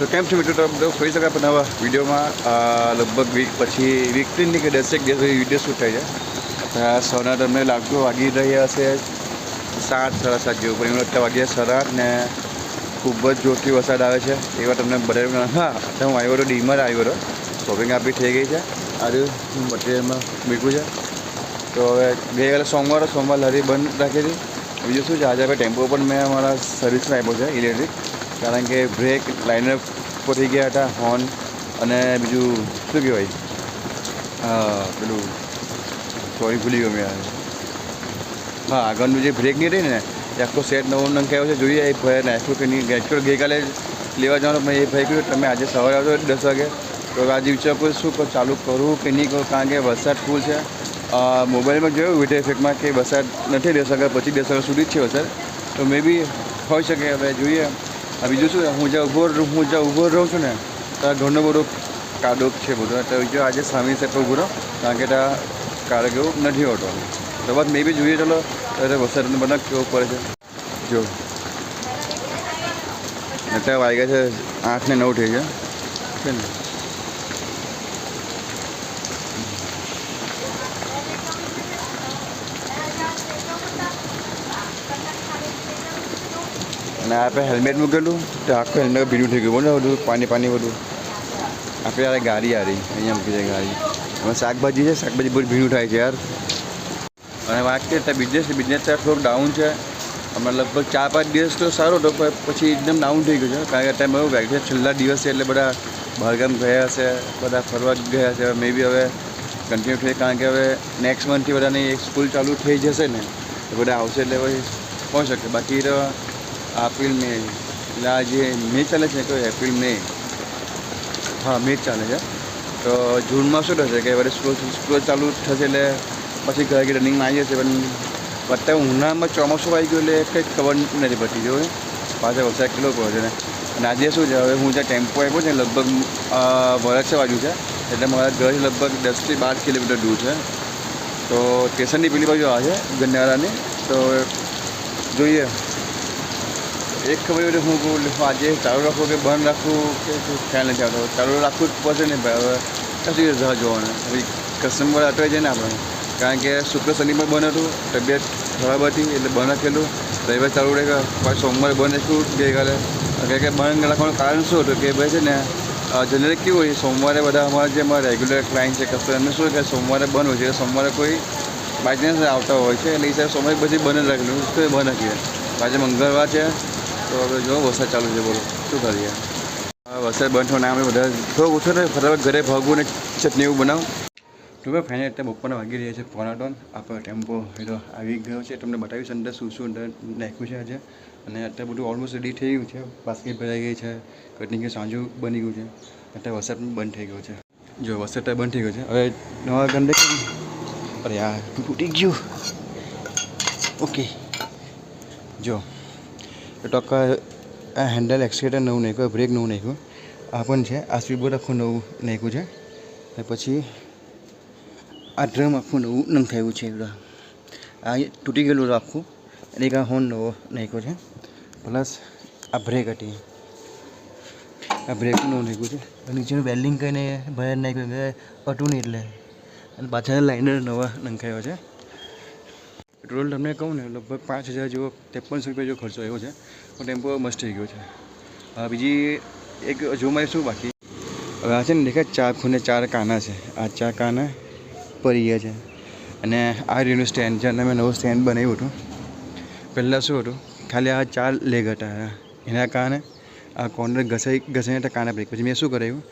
તો કેમ છે મિત્રો? તમે બધું ફરી શકાય પણ વિડીયોમાં. લગભગ વીક પછી વીકથી નહીં કે દસેક દિવસ સુધી વીડિયો શૂટ થાય છે. આ સોના તમને લાગતું વાગી રહ્યા હશે. સાત, સાડા સાત જેવું, પણ અત્યારે વાગ્યા સાડા ને ખૂબ જ જોરથી વરસાદ આવે છે. એવા તમને બધા હા હું આવ્યો હતો ડીમાં આવ્યો હતો. શોપિંગ આપી થઈ ગઈ છે. આજે મટીરિયલમાં મૂક્યું છે. તો હવે ગઈકાલે સોમવારે, સોમવાર લારી બંધ રાખી હતી. બીજું શું છે? આજે આપણે ટેમ્પો પણ મેં અમારા સર્વિસમાં આપ્યો છે ઇલેક્ટ્રિક કારણ કે બ્રેક લાઇનર પતી ગયા હતા હોર્ન અને બીજું શું કહેવાય? પેલું સોરી ભૂલી ગયો મેં. હા આગળનું જે બ્રેક નહીં રહી ને એ આખો સેટ નવો નંખાયો છે જોઈએ એ ભાઈ નાખ્યો કે નહીં એક્ચ્યુઅલ ગઈકાલે લેવા જવાનું મેં એ ભાઈ કહ્યું તમે આજે સવારે આવજો દસ વાગે. તો આજે વિચાર કોઈ શું કરું, ચાલુ કરું કે નહીં કરું? કારણ કે વરસાદ ફૂલ છે. મોબાઈલમાં જોયું વીડિયો ઇફેક્ટમાં કે વરસાદ નથી દસ વાગ્યા પછી દસ વાગ્યા સુધી જ છે વરસાદ. તો મે બી હોઈ શકે હવે જોઈએ. આ બીજું શું હું જ્યાં ઊભો હું જ્યાં ઊભો રહું છું ને, ત્યાં ઘણો બધો કાદોક છે બધો. તો જો આજે સામે સાહેબ ઊભો રહો કારણ કે ત્યાં એવું નથી હોતો. તો બસ મે બી જોઈએ, ચલો. ત્યારે વરસાદનો બનાવ કેવો પડે છે. જો. અત્યારે વાગ્યા છે આઠ ને નવ થઈ છે ને અને આપણે હેલ્મેટ મૂકેલું, તો આખું હેલ્મેટ ભીનું થઈ ગયું. બોલો, બધું પાણી પાણી, બધું. આપણે યાર ગાડી રહી. અહીંયા મૂકી જાય ગાડી. હવે શાકભાજી છે, શાકભાજી બહુ ભીનું થાય છે યાર. અને વાત કરીએ ત્યાં બિઝનેસ બિઝનેસ ત્યાં થોડુંક ડાઉન છે. અમે લગભગ ચાર પાંચ દિવસ તો સારો હતો, પણ પછી એકદમ ડાઉન થઈ ગયું છે. કારણ કે ટાઈમ એવું વેકેશન છેલ્લા દિવસે એટલે બધા બહારગામ ગયા હશે, બધા ફરવા ગયા છે મે બી હવે કન્ટિન્યુ થઈ કારણ કે હવે નેક્સ્ટ મંથથી બધાની એક સ્કૂલ ચાલુ થઈ જશે ને, તો બધા આવશે એટલે પછી પહોંચી શકે બાકી એપ્રિલ, મે. એટલે આ જે મે ચાલે છે તો એપ્રિલ, મે? હા, મે ચાલે છે. તો જૂનમાં શું થશે કે વળી સ્કૂલ સ્કૂલ ચાલુ થશે એટલે પછી ઘરે ઘરે રનિંગમાં આવી જશે પણ અત્યારે ઉનાળામાં ચોમાસું આવી ગયું એટલે કંઈક ખબર નથી પડતી જો પાછા વરસાદ કેટલો પડે છે ને. અને આજે શું છે, હવે હું જ્યાં ટેમ્પો આપ્યો છે લગભગ વરસ બાજુ છે. એટલે મારા ઘરથી લગભગ દસથી બાર કિલોમીટર દૂર છે. તો સ્ટેશનની પેલી બાજુ આવે છે, ગંડારાની. તો જોઈએ. એક ખબર હોય હું કહું આજે ચાલુ રાખું કે બંધ રાખવું કે ખ્યાલ નથી આવતો. ચાલુ રાખવું જ પડશે ને ભાઈ, હવે કશું રાહ જોવાનું? હવે કસ્ટમર અટવાઈ જાય ને આપણે કારણ કે શુક્ર શનિ પણ બંધ હતું, તબિયત ખરાબ હતી, એટલે બંધ રાખેલું. રવિવાર ચાલુ રહે પાછું સોમવારે બંધ રાખ્યું ગઈકાલે કારણ કે, બંધ રાખવાનું કારણ શું હતું? કે ભાઈ, છે ને જનરલી કેવું હોય, સોમવારે બધા અમારા જે અમારા રેગ્યુલર ક્લાયન્ટ છે કસ્ટમર એમને શું કે સોમવારે બંધ હોય છે સોમવારે કોઈ બાયચાન્સ આવતા હોય છે, એટલે એ સાહેબ સોમવારે બધી બંધ જ રાખેલું, તો એ બંધ રાખીએ. આજે મંગળવાર છે તો હવે જો, વરસાદ ચાલુ છે, બોલો. શું કરીએ? વરસાદ બંધ થવાના આપણે બધા થોડું ઓછું ને ફટાફટ ઘરે ભાગવું ને ચટણી એવું બનાવું. તો ભાઈ ફાઇનલ અત્યારે બપોરના વાગી રહ્યા છે પોણા ટોન આપણો ટેમ્પો એટલો આવી ગયો છે. તમને બતાવીશ અંદર શું શું અંદર નાખ્યું છે આજે. અને અત્યારે બધું ઓલમોસ્ટ રેડી થઈ ગયું છે. બાસ્કેટ ભરાઈ ગઈ છે. કટિંગ સાંજુ બની ગયું છે. અત્યારે વરસાદ પણ બંધ થઈ ગયો છે. જો, વરસાદ અત્યારે બંધ થઈ ગયો છે. હવે નવા ગંદે અરે યાર તૂટી ગયું. ઓકે જો ટકા આ હેન્ડલ એક્સિલેટર નવું નાખ્યું બ્રેક નવું નાખ્યું. આ પણ છે, આ સ્વીબર આખું નવું નાખ્યું છે. અને પછી આ ડ્રમ આખું નવું નંખાયું છે એવું આ તૂટી ગયેલું આખું, અને એક આ હોર્ન નવો નાખ્યો છે. પ્લસ આ બ્રેક હતી. આ બ્રેક નવું નાખ્યું છે. નીચેનું વેલ્ડિંગ કરીને બહાર નાખ્યું કે અટું નહીં એટલે. અને પાછળ લાઇનર નવા નંખાયો છે. પેટ્રોલ તમને કહું ને, લગભગ પાંચ હજાર જેવો ત્રેપનસો રૂપિયા જેવો ખર્ચો આવ્યો છે. પણ ટેમ્પો મસ્ત થઈ ગયો છે. હવે બીજી એક જો મારે શું બાકી? હવે આ છે ને, દેખાય ચાર ખૂને ચાર કાના છે. આ ચાર કાના ગયા છે. અને આ રીનું સ્ટેન્ડ છે, અને મેં નવું સ્ટેન્ડ બનાવ્યું હતું. પહેલાં શું હતું? ખાલી આ ચાર લેગ હતા. એના કારણે આ કોર્નર ઘસાઈ ઘસાઈને હતા કાના પડી. પછી મેં શું કરાવ્યું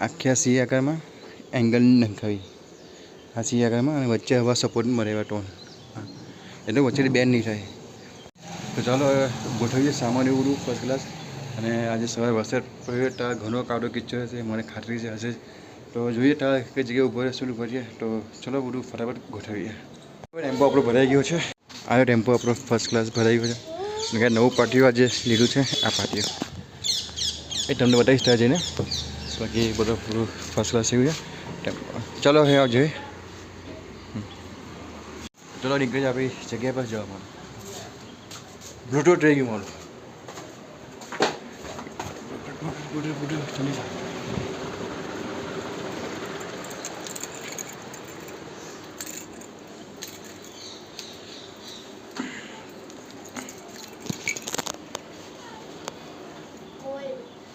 આખી સી આકારમાં એંગલ નખાવી. આ સી આકારમાં અને વચ્ચે હવા સપોર્ટ મળે એવા ટોન એટલે વચ્ચેથી બેન નહીં થાય. તો ચાલો ગોઠવીએ સામાન એવું બધું ફર્સ્ટ ક્લાસ અને આજે સવારે વરસાદ પડ્યો ત્યાં ઘણો કાઢો કિચ્ચર હશે મને ખાતરી છે હશે તો જોઈએ ત્યાં કઈ જગ્યાએ ઊભો રહેશે શું કરીએ તો ચલો, બધું ફટાફટ ગોઠવીએ. ટેમ્પો આપણો ભરાઈ ગયો છે. આવ્યો ટેમ્પો આપણો ફર્સ્ટ ક્લાસ ભરાઈ ગયો છે. નવું પાટિયું આજે લીધું છે, આ પાટિયું. એ તમને બતાવીશ ત્યાં જઈને બાકી બધું પૂરું ફર્સ્ટ ક્લાસ થયું છે. ચલો, હવે આવજો ચલો નીકળી જાય આપણી જગ્યા પર જવા મળે બ્લૂટૂથ રહી ગયું મારું ઉઠ ઉઠ ઠંડી છે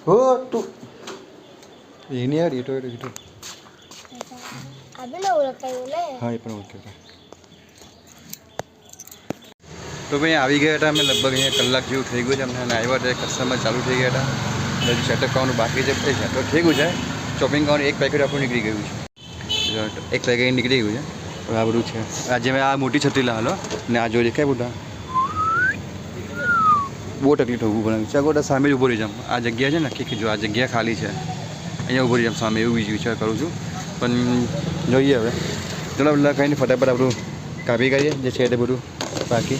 હો તું એની યાર એટો એટો એટો આપણે ઓળખાયું ને હા એ પણ ઓકે તો ભાઈ આવી ગયા હતા અમે લગભગ અહીંયા કલાક જેવું થઈ ગયું છે અમને આવ્યા હતા કસ્ટમર ચાલુ થઈ ગયા હતા. હજુ સેટઅપ કરવાનું બાકી છે એ સેટઅપ થઈ ગયું છે. શોપિંગ કરવાનું એક પેકેટ આપણું નીકળી ગયું છે. એક પેકેટ નીકળી ગયું છે. હવે આ બધું છે. આજે મેં આ મોટી છત્રી લાવેલો ને આ જો દેખાય બધા. બહુ તકલીફ ઊભું પડે. ચાલો તો સામે જ ઊભો રહી જાઉં આ જગ્યા છે ને કે જો આ જગ્યા ખાલી છે. અહીંયા ઊભો રહી જામ સામે એવું બીજું વિચાર કરું છું. પણ જોઈએ હવે. ચલો કંઈ નહીં ફટાફટ આપણું કાપી કરીએ જે છે તે બધું બાકી.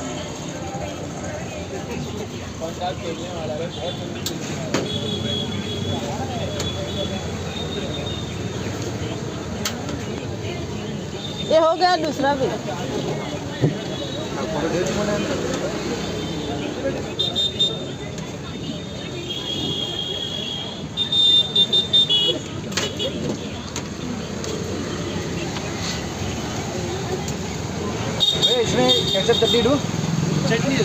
भी ए, इसमें केचप चटनी दूँ चटनी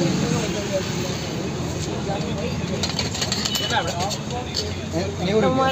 તમાર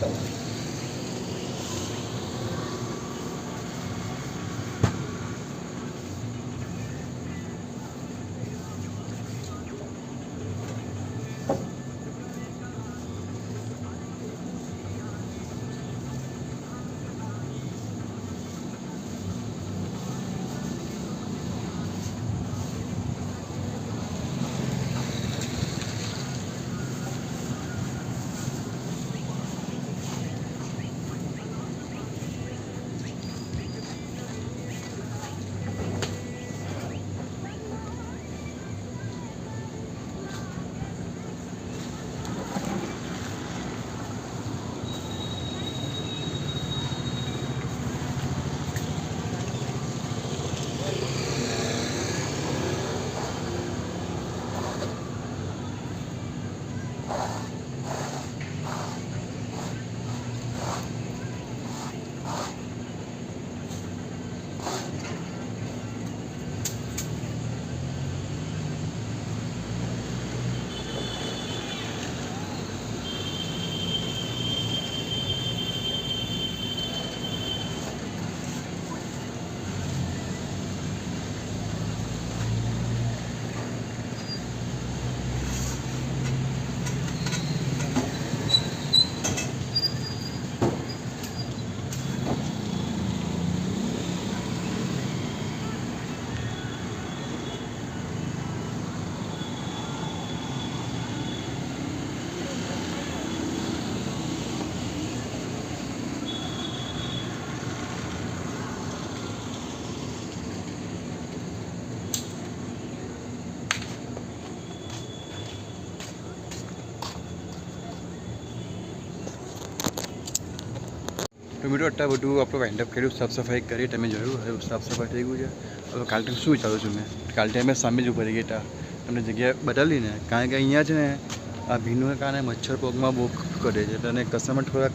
નેવું તો મિત્રો, અત્યારે બધું આપણે વાઇન્ડ અપ કર્યું, સાફ સફાઈ કરી તમે જોયું, હવે સાફ સફાઈ થઈ ગયું છે. હવે કાલે શું વિચારું છું મેં? કાલે અમે સામે જ ઊભા રહી ગયા તમને જગ્યા બદલી ને કારણ કે અહીંયા છે ને, આ ભીનું કારણે મચ્છર પગમાં બહુ કરે છે. અને કસ્ટમર થોડાક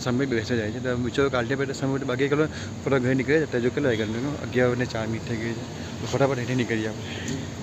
સમય બેસે જાય છે. તો વિચારો કાલે પહેલાં સમય બાકી કરો થોડા ઘરે નીકળે છે તો જો કેટલા વાગ્યા અગિયાર ને ચાર મિનિટ થઈ ગઈ છે. ફટાફટ અહીંથી નીકળી આપણે.